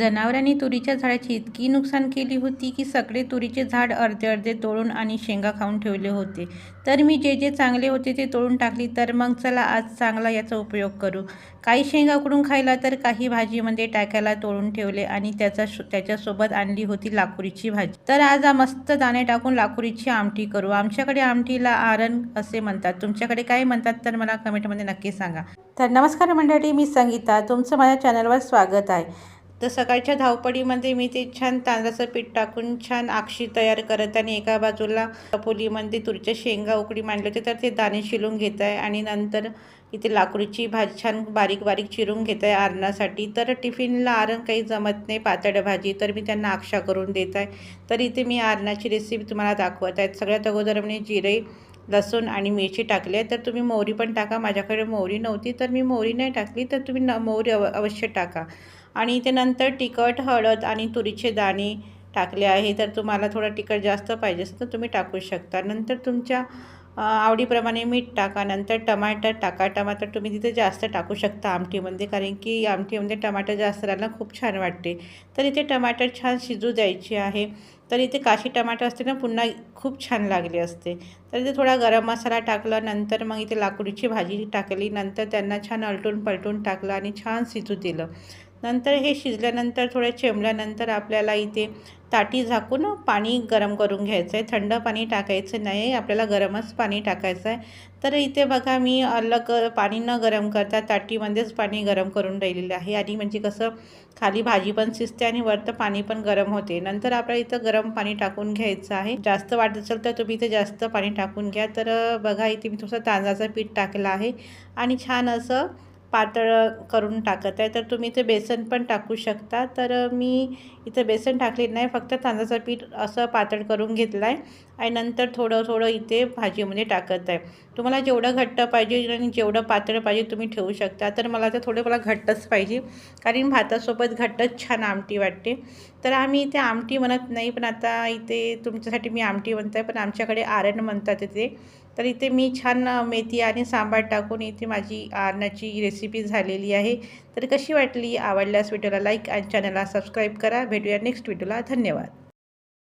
जनावरांनी तुरीच्या झाडाची इतकी नुकसान केली होती की सगळे तुरीचे झाड अर्धे अर्धे तोडून आणि शेंगा खाऊन ठेवले होते. तर मी जे जे चांगले होते ते तोडून टाकली तर मग चला आज चांगला याचा उपयोग करू. काही शेंगा उकडून खायला तर काही भाजीमध्ये टाकायला तोडून ठेवले आणि त्याचा त्याच्यासोबत आणली होती लाकुरीची भाजी. तर आज मस्त दाणे टाकून लाकुरीची आमटी करू. आमच्याकडे आमटीला आरण असे म्हणतात. तुमच्याकडे काय म्हणतात तर मला कमेंटमध्ये नक्की सांगा. तर नमस्कार मंडळी मी संगीता. तुमचं माझ्या चॅनलवर स्वागत आहे. तर सकाळच्या धावपळीमध्ये मी ते छान तांदळाचं पीठ टाकून छान आक्षी तयार करत आणि एका बाजूला पोलीमध्ये तुरीच्या शेंगा उकडी मांडले होते तर ते दाणे शिलून घेत आहे आणि नंतर इथे लाकूडची भाजी छान बारीक बारीक चिरून घेत आहे आरणासाठी. तर टिफिनला आरण काही जमत नाही पातळ भाजी तर मी त्यांना आक्षा करून देत आहे. तर इथे मी आरणाची रेसिपी तुम्हाला दाखवत आहे. सगळ्यात अगोदर मी जिरे लसूण आणि मिरची टाकली आहे. तर तुम्ही मोहरी पण टाका. माझ्याकडे मोहरी नव्हती तर मी मोहरी नाही टाकली. तर तुम्ही न मोहरी अव अवश्य टाका. आणि ते नंतर तिखट हळद आणि तुरीचे दाणे टाकले आहे. तर तुम्हाला थोडं तिखट जास्त पाहिजे असेल तर तुम्ही टाकू शकता. नंतर तुमच्या आवडीप्रमाणे मीठ टाका. नंतर टमाटर टाका. टमाटर तुम्ही तिथे जास्त टाकू शकता आमटीमध्ये कारण की आमटीमध्ये टमाटर जास्त राहिला खूप छान वाटते. तर इथे टमाटर छान शिजू द्यायची आहे. तर इथे काशी टमाटर असते ना पुन्हा खूप छान लागले असते. तर इथे थोडा गरम मसाला टाकला नंतर मग इथे लाकडीची भाजी टाकली नंतर त्यांना छान अलटून पलटून टाकलं आणि छान शिजू दिलं. नंतर हे शिजल्यानंतर थोड्या चेमल्यानंतर आपल्याला इथे ताटी झाकून पाणी गरम करून घ्यायचं आहे. थंड पाणी टाकायचं नाही. आपल्याला गरमच पाणी टाकायचं आहे. तर इथे बघा मी अलग पाणी न गरम करता ताटीमध्येच पाणी गरम करून राहिलेलं आहे. आणि म्हणजे कसं खाली भाजी पण शिजते आणि वरतं पाणी पण गरम होते. नंतर आपल्याला इथं गरम पाणी टाकून घ्यायचं आहे. जास्त वाटत असेल तर तुम्ही इथे जास्त पाणी टाकून घ्या. तर बघा इथे मी थोडंसं तांदळाचं पीठ टाकलं आहे. आणि छान असं पातळ करून टाकत आहे. तर तुम्ही इथे बेसन पण टाकू शकता. तर मी इथं बेसन टाकले नाही फक्त तांदळाचं पीठ असं पातळ करून घेतलं आहे आणि नंतर थोडं थोडं इथे भाजीमध्ये टाकत आहे. तुम्हाला जेवढं घट्ट पाहिजे आणि जेवढं पातळ पाहिजे तुम्ही ठेवू शकता. तर मला तर थोडं मला घट्टच पाहिजे कारण भातासोबत घट्टच छान आमटी वाटते. तर आम्ही इथे आमटी म्हणत नाही पण आता इथे तुमच्यासाठी मी आमटी म्हणत आहे पण आमच्याकडे आरण म्हणतात इथे. तर इथे मी छान मेथी आणि सांबार टाकून इथे माझी आरणाची रेसिपी झालेली आहे. तर कशी वाटली? आवडल्यास व्हिडिओला लाईक आणि चॅनलला सबस्क्राईब करा. भेटूया नेक्स्ट व्हिडिओला धन्यवाद.